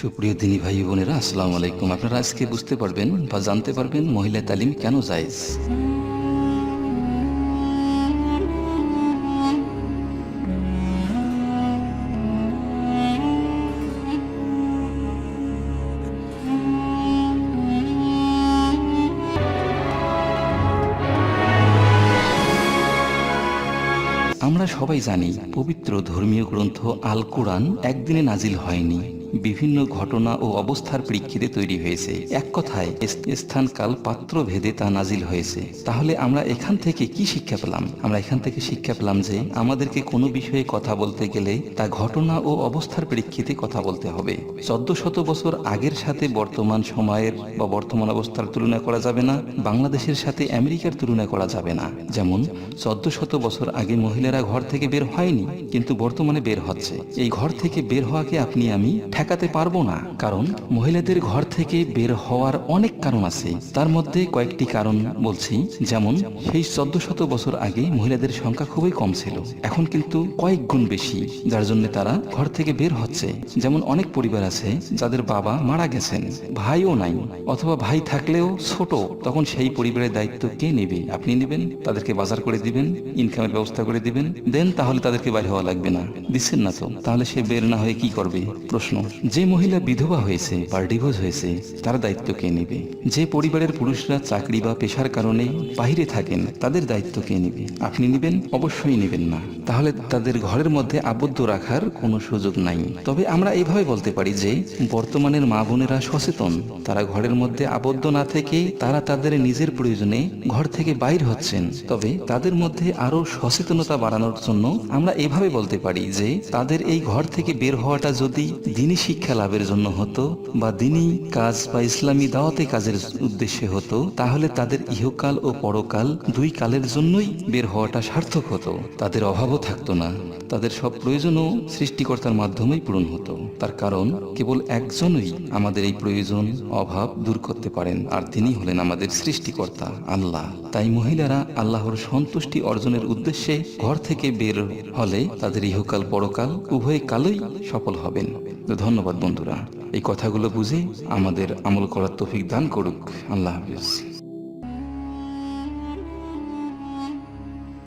সুপ্রিয় দিনী ভাই বোনেরা, আসসালামু আলাইকুম। আপনারা আজকে বুঝতে পারবেন বা জানতে পারবেন মহিলা তালিম কেন জায়েজ? আমরা সবাই জানি পবিত্র ধর্মীয় গ্রন্থ আল কোরআন একদিনে নাজিল হয়নি। বিভিন্ন ঘটনা ও অবস্থার প্রেক্ষিতে তৈরি হয়েছে। এক কথায় স- স্থান কাল পাত্র ভেদে তা নাজিল হয়েছে। তাহলে আমরা এখান থেকে কি শিক্ষা পেলাম? আমরা এখান থেকে শিক্ষা পেলাম যে, আমাদেরকে কোনো বিষয়ে কথা বলতে গেলে তা ঘটনা ও অবস্থার প্রেক্ষিতে কথা বলতে হবে। চোদ্দ শত বছর আগের সাথে বর্তমান সময়ের বা বর্তমান অবস্থার তুলনা করা যাবে না, বাংলাদেশের সাথে আমেরিকার তুলনা করা যাবে না। যেমন, চোদ্দ শত বছর আগে মহিলারা ঘর থেকে বের হয়নি, কিন্তু বর্তমানে বের হচ্ছে। এই ঘর থেকে বের হওয়াকে আপনি আমি ঠেকাতে পারব না, কারণ মহিলাদের ঘর থেকে বের হওয়ার অনেক কারণ আছে। তার মধ্যে কয়েকটি কারণ বলছি, যেমন সেই চোদ্দ শত বছর আগে মহিলাদের সংখ্যা খুবই কম ছিল। এখন কিন্তু কয়েক গুণ বেশি, যার জন্য তারা ঘর থেকে বের হচ্ছে। যেমন অনেক পরিবার আছে, যাদের বাবা মারা গেছেন, ভাইও নাই, অথবা ভাই থাকলেও ছোট, তখন সেই পরিবারের দায়িত্ব কে নেবে? আপনি নেবেন, তাদেরকে বাজার করে দিবেন ইনকামের ব্যবস্থা করে দিবেন, দেন তাহলে তাদেরকে বাইরে হওয়া লাগবে না। দিচ্ছেন না তো, তাহলে সে বের না হয়ে কি করবে? প্রশ্ন। যে মহিলা বিধবা হয়েছে বা ডিভোর্স হয়েছে, তার দায়িত্ব কে নেবে? যে পরিবারের পুরুষরা চাকরি বা পেশার কারণে বাইরে থাকেন, তাদের দায়িত্ব কে নেবে? আপনি নেবেন? অবশ্যই নেবেন না। তাহলে তাদের ঘরের মধ্যে আবদ্ধ রাখার কোনো সুযোগ নাই। তবে আমরা এভাবে বলতে পারি যে, বর্তমানের মা বোনেরা সচেতন। তারা ঘরের মধ্যে আবদ্ধ না থেকে তারা তাদের নিজের প্রয়োজনে ঘর থেকে বাইর হচ্ছেন। তবে তাদের মধ্যে আরও সচেতনতা বাড়ানোর জন্য আমরা এভাবে বলতে পারি যে, তাদের এই ঘর থেকে বের হওয়াটা যদি দিনী শিক্ষা লাভের জন্য হতো বা দিনই কাজ বা ইসলামী দাওয়াতে কাজের উদ্দেশ্যে হতো, তাহলে তাদের ইহকাল ও পরকাল দুই কালের জন্যই বের হওয়াটা সার্থক হতো। তাদের অভাবও থাকতো না। তাদের সব প্রয়োজনও সৃষ্টিকর্তার মাধ্যমেই পূরণ হতো। তার কারণ, কেবল একজনই আমাদের এই প্রয়োজন, অভাব দূর করতে পারেন, আর তিনি হলেন আমাদের সৃষ্টিকর্তা, আল্লাহ। তাই মহিলারা আল্লাহর সন্তুষ্টি অর্জনের উদ্দেশ্যে ঘর থেকে বের হলে তাদের ইহকাল, পরকাল উভয় কালই সফল হবেন। ধন্যবাদ বন্ধুরা। এই কথাগুলো বুঝে আমাদের আমল করার তফিক দান করুক। আল্লাহ হাফিজ।